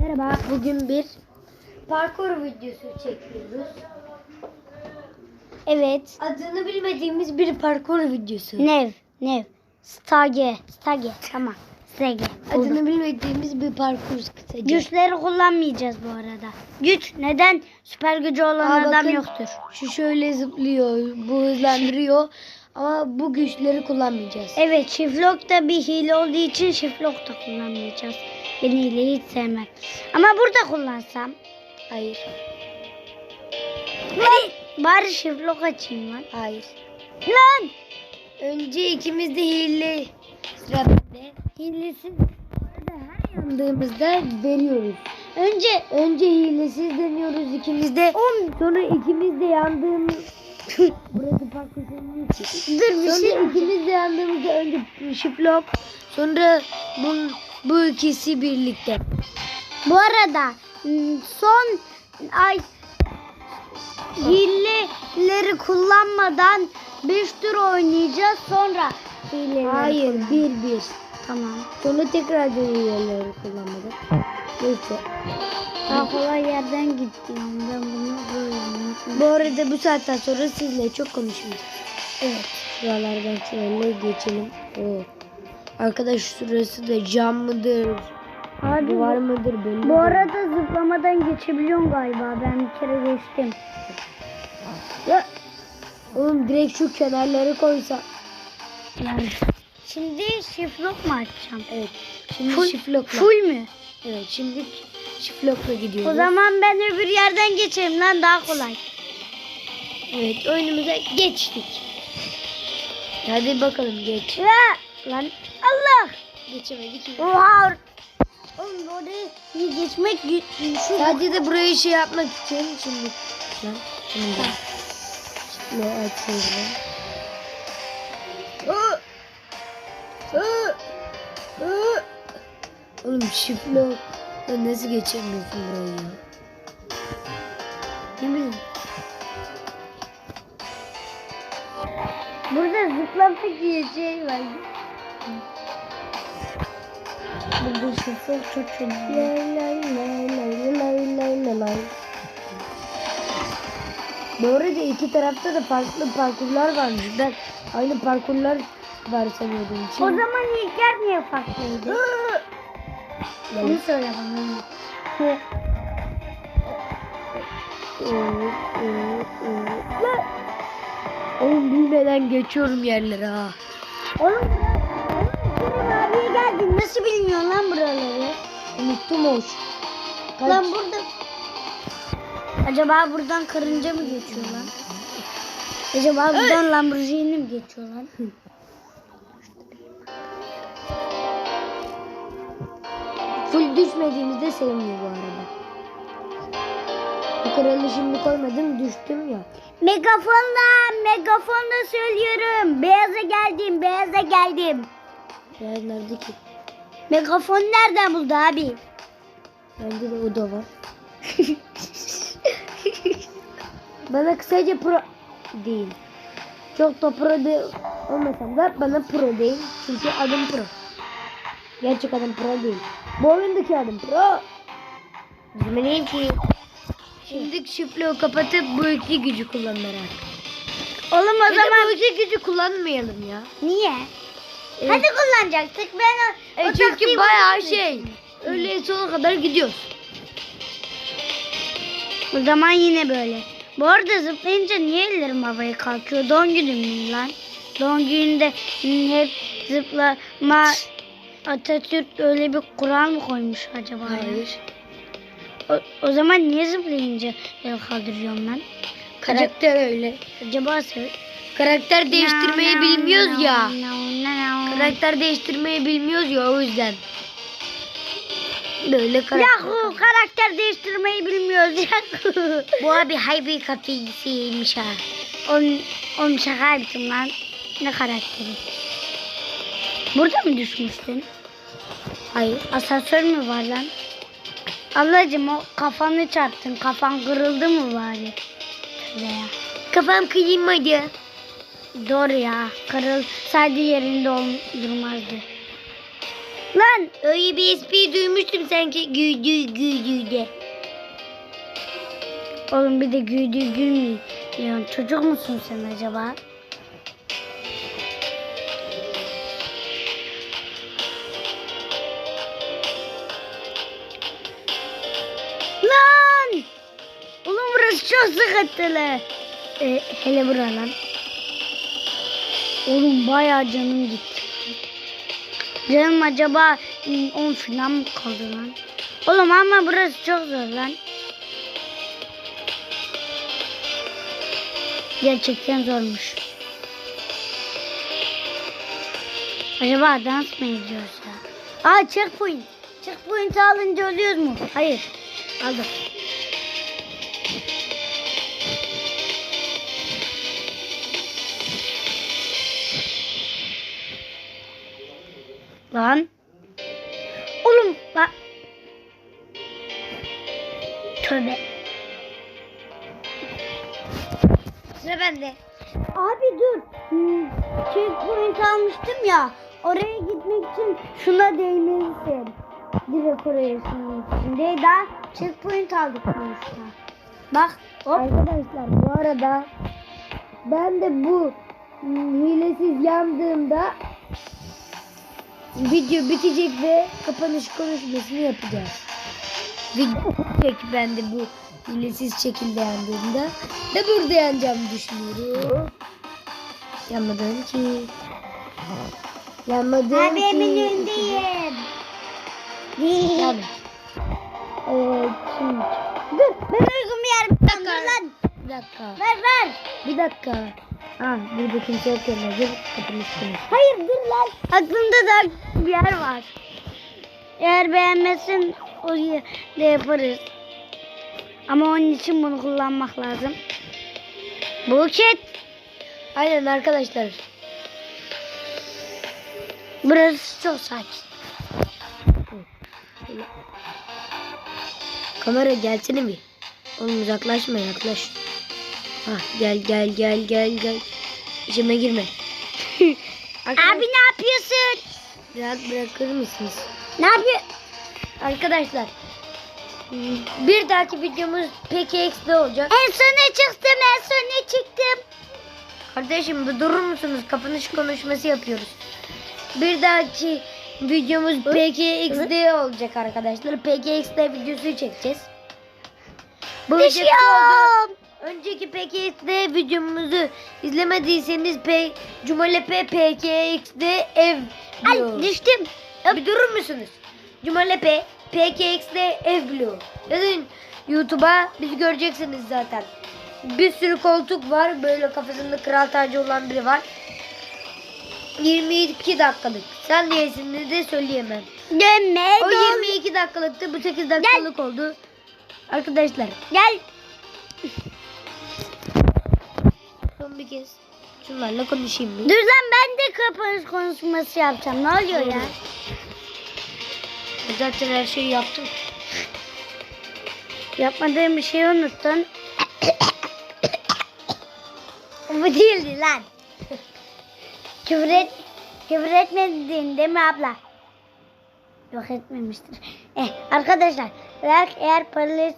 Merhaba, bugün bir parkur videosu çekiyoruz. Evet. Adını bilmediğimiz bir parkur videosu. Nev. Nev. Stage. Stage. Tamam. Stage. Adını bilmediğimiz bir parkur kısaca. Güçleri kullanmayacağız bu arada. Güç neden? Süper gücü olan Aa, adam bakın, yoktur. Şu şöyle zıplıyor, bu hızlandırıyor. Ama bu güçleri kullanmayacağız. Evet Şiflok da bir hile olduğu için Şiflok da kullanmayacağız. Ben hileyi hiç sevmem. Ama burada kullansam. Hayır, Hadi. Bari Şiflok açayım lan. hayır. Lan. Önce ikimiz de hile sıra bende. Hilesiz her yandığımızda deniyoruz. Önce Önce hilesiz deniyoruz ikimiz de. Sonra ikimiz de yandığımız... Burası parkur senin için. dur bir Sonra şey. ikimiz de yandığımızda önce şiflok sonra bu, bu ikisi birlikte. Bu arada son ay hileleri kullanmadan 5 tur oynayacağız sonra hileleri Hayır kullan- bir bir. Tamam. Sonra tekrar hileleri kullanmadık. Neyse. Daha kolay yerden gittim. Ben bunu böyle. Bu arada bu saatten sonra sizle çok konuşmayacağız. Evet. Şuralardan şöyle geçelim. Oo. Arkadaş şurası da cam mıdır? Abi Duvar mıdır belli bu arada zıplamadan geçebiliyorum galiba. Ben bir kere geçtim. Ya, oğlum direkt şu kenarları koysa. Yani. Şimdi şiflok mu açacağım? Evet. Şimdi Full- şiflokla. Full mü? Evet şimdi şiflokla gidiyoruz. O zaman ben öbür yerden geçeyim lan daha kolay. Evet oyunumuza geçtik. Hadi bakalım geç. Ya lan Allah. Geçemedik. Oha. Oğlum orayı geçmek gü- şu Sadece de burayı şey yapmak için şimdi. Lan şimdi. Şimdi açıyorum. Oğlum şiflok. Ya nasıl geçemiyorsun burayı ya? ne bileyim. Burada zıplamak diye şey var. Burada şoför çok lay. Bu arada iki tarafta da farklı parkurlar varmış. Ben aynı parkurlar var sanıyordum. O zaman ilk yer niye farklıydı? Onu Yani, söyle bana. Oğlum bilmeden geçiyorum yerlere ha. Oğlum geldin. Nasıl bilmiyorsun lan buraları? Unuttum hoş. Kaç- Lan burada... Acaba buradan karınca mı geçiyor lan? Acaba buradan Lamborghini mi geçiyor lan? Full düşmediğimizde seviniyor bu arada. Bu kralı şimdi koymadım düştüm ya. Megafonla, megafonla söylüyorum. Beyaza geldim, beyaza geldim. Beyaz nerede ki? Megafon nereden buldu abi? Bende de o da var. bana kısaca pro değil. Çok da pro de olmasam da bana pro değil. Çünkü adım pro. Gerçek adım pro değil. Bu oyundaki adım pro. Bilmeliyim ki. Şimdi şifreyi kapatıp bu iki gücü kullanarak. Oğlum o zaman zaman bu iki gücü kullanmayalım ya. niye? Evet. Hadi kullanacaktık. Ben o, E o çünkü bayağı şey. Öğle sona kadar gidiyoruz. O zaman yine böyle. Bu arada zıplayınca niye ellerim havaya kalkıyor? Doğum günüm lan? Doğum gününde hep zıplama Atatürk öyle bir kural mı koymuş acaba? Hayır. O, o zaman niye zıplayınca el kaldırıyorum lan? Karakter öyle. Acaba. Karakter değiştirmeyi bilmiyoruz ya. Karakter... Değiştirmeyi bilmiyoruz ya o yüzden. Böyle karakter. Yahu karakter değiştirmeyi bilmiyoruz yahu. Bu abi haybi kafisiymiş ha. Onun, onun şaka yaptım lan. Ne karakteri? Burada mı düşmüştün? Hayır. Asansör mü var lan? Ablacım o kafanı çarptın. Kafan kırıldı mı bari? Tövbe ya. Kafam kıyılmadı. Doğru ya. Kırıl sadece yerinde ol- durmazdı. Lan öyle bir espri duymuştum sanki güldü güldü de. Oğlum bir de güldü gülmüyor. Çocuk musun sen acaba? Lan! Oğlum burası çok sıkıntılı. Ee, hele bura lan. Oğlum bayağı canım gitti. Canım acaba 10 falan mı kaldı lan? Oğlum ama burası çok zor lan. Gerçekten zormuş. Acaba dans mı ediyoruz ya? Aa checkpoint. Checkpoint alınca ölüyoruz mu? Hayır. Aldım. Lan. Oğlum bak. Tövbe. Sıra bende. Abi dur. Hmm, Checkpoint almıştım ya. Oraya gitmek için şuna değmelisin. Direkt oraya sığmak için. Değil daha checkpoint aldık sonuçta. Bak hop. Arkadaşlar bu arada ben de bu hmm, hilesiz yandığımda video bitecek ve kapanış konuşmasını yapacağız. Video bitecek ben de bu hilesiz şekilde yandığımda da burada yanacağımı düşünüyorum. Yanmadım ki. Yanmadım Ben ki. emin önündeyim. Tabii. Evet şimdi. Dur ben uygun bir yer. Dur lan. Bir dakika. Ver ver. Bir dakika. Ha burada kimse yok yerine. Dur kapanış konuş. Hayır dur lan. Aklımda da bir yer var. Eğer beğenmezsen orayı da yaparız. Ama onun için bunu kullanmak lazım. Buket. Aynen arkadaşlar. Burası çok sakin. Kamera gelsene mi? Oğlum uzaklaşma yaklaş. Ha gel gel gel gel gel. İçime girme. Arkadaş- Abi ne yapıyorsun? Rahat bırakır mısınız? Ne yapıyor? Arkadaşlar. Bir dahaki videomuz PKX'de olacak. En sona çıktım en sona çıktım. Kardeşim bir durur musunuz? Kapanış konuşması yapıyoruz. Bir dahaki videomuz PKX'de olacak arkadaşlar. PKX'de videosu çekeceğiz. Bu Düşüyorum. Önceki PKX'de videomuzu izlemediyseniz P Cumalepe PKX'de ev diyor. Ay düştüm. Bir durur musunuz? Cumalepe PKX'de ev bloğu. Yazın YouTube'a bizi göreceksiniz zaten. Bir sürü koltuk var. Böyle kafasında kral tacı olan biri var. 22 dakikalık. Sen diyesini de söyleyemem. Dönme. O dön. 22 dakikalıktı. Bu 8 dakikalık oldu. Arkadaşlar Gel. Son bir kez şunlarla konuşayım bir. Dur lan ben de kapanış konuşması yapacağım. Ne oluyor ya? Zaten her şeyi yaptım. Yapmadığım bir şeyi unuttun. Bu değildi lan. küfür et, küfür etmedin değil mi abla? Yok etmemiştir. Eh arkadaşlar eğer, eğer paralı,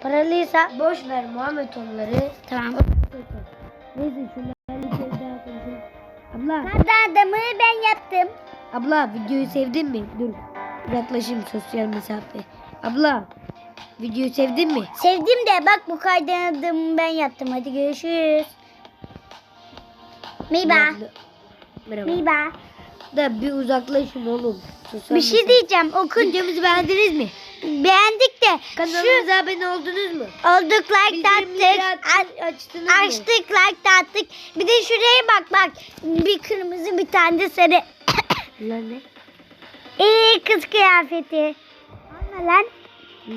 paralıysa Boş ver Muhammed onları. tamam. Neyse şunlarla bir kez daha konuşalım. Abla. Nerede adamı ben yaptım. Abla videoyu sevdin mi? Dur. Yaklaşayım sosyal mesafe. Abla videoyu sevdin mi? Sevdim de bak bu kaydın adamı ben yaptım. Hadi görüşürüz. Merhaba. Merhaba. Merhaba. Da bir uzaklaşın oğlum. Sosyal Bir şey diyeceğim. Okun. Videomuzu beğendiniz mi? Beğendik de şu Kanalımıza abone oldunuz mu? olduk like attık. aç- açtınız mı? Açtık like attık. Bir de şuraya bak bak. Bir kırmızı bir tane de sarı. Lan ne? Ee kız kıyafeti. Alma lan. Hı.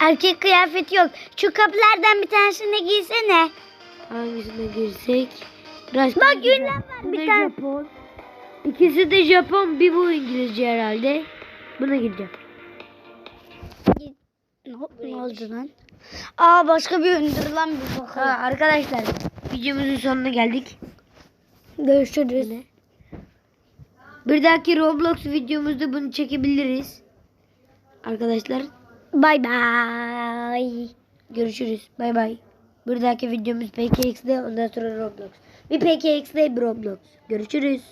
Erkek kıyafeti yok. Şu kapılardan bir tanesini giysene. Hangisine girsek? Biraz Bak yünler var bir tane. Japon. İkisi de Japon, bir bu İngilizce herhalde. Buna gireceğim. Ne, oldu lan? Aa başka bir öndür lan bir Ha, bakalım. arkadaşlar videomuzun sonuna geldik. Görüşürüz. Yine. Bir dahaki Roblox videomuzda bunu çekebiliriz. Arkadaşlar Bay bay. görüşürüz. Bay bay. Bir dahaki videomuz PKX'de ondan sonra Roblox. Bir PKX'de bir Roblox. Görüşürüz.